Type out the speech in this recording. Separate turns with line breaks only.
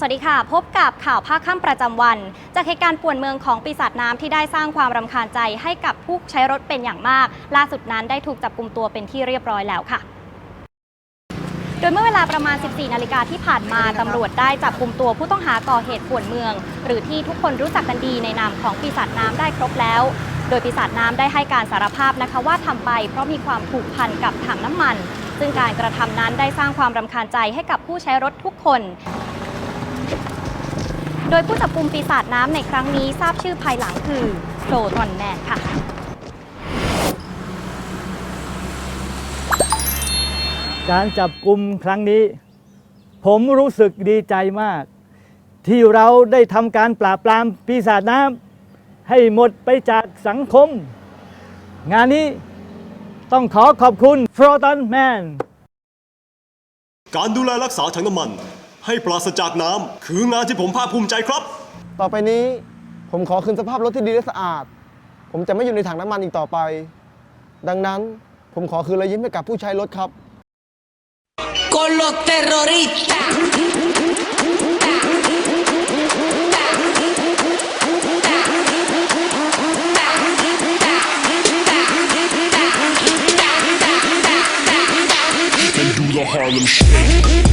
สวัสดีค่ะ พบกับข่าวภาคค่ำประจำวัน จากเหตุการณ์ป่วนเมืองของปีศาจน้ำที่ได้สร้างความรำคาญใจให้กับผู้ใช้รถเป็นอย่างมาก ล่าสุดนั้นได้ถูกจับกลุ่มตัวเป็นที่เรียบร้อยแล้วค่ะโดยเมื่อเวลาประมาณ 14 นาฬิกาที่ผ่านมา ตำรวจได้จับกลุ่มตัวผู้ต้องหาก่อเหตุป่วนเมือง หรือที่ทุกคนรู้จักกันดีในนามของปีศาจน้ำได้ครบแล้ว โดยปีศาจน้ำได้ให้การสารภาพนะคะว่าทำไปเพราะมีความผูกพันกับถังน้ำมัน ซึ่งการกระทำนั้นได้สร้างความรำคาญใจให้กับผู้ใช้รถทุกคน โดยผู้จับกลุ่มปีศาจน้ำในครั้งนี้ทราบชื่อภายหลังคือโฟลตอนแมนค่ะ
การจับกลุ่มครั้งนี้ ผมรู้สึกดีใจมาก ที่เราได้ทำการปราบปรามปีศาจน้ำให้หมดไปจากสังคม งานนี้ต้องขอขอบคุณฟรอตันแมน
การดูแลรักษาถังน้ำมัน ให้ปราศจากน้ำคืองานที่ผมภาคภูมิใจครับ
ต่อไปนี้ผมขอคืนสภาพรถที่ดีและสะอาด ผมจะไม่อยู่ในถังน้ำมันอีกต่อไป ดังนั้นผมขอคืนรอยยิ้มให้กับผู้ใช้รถครับ
con los terroristas.
and do the Harlem Shake.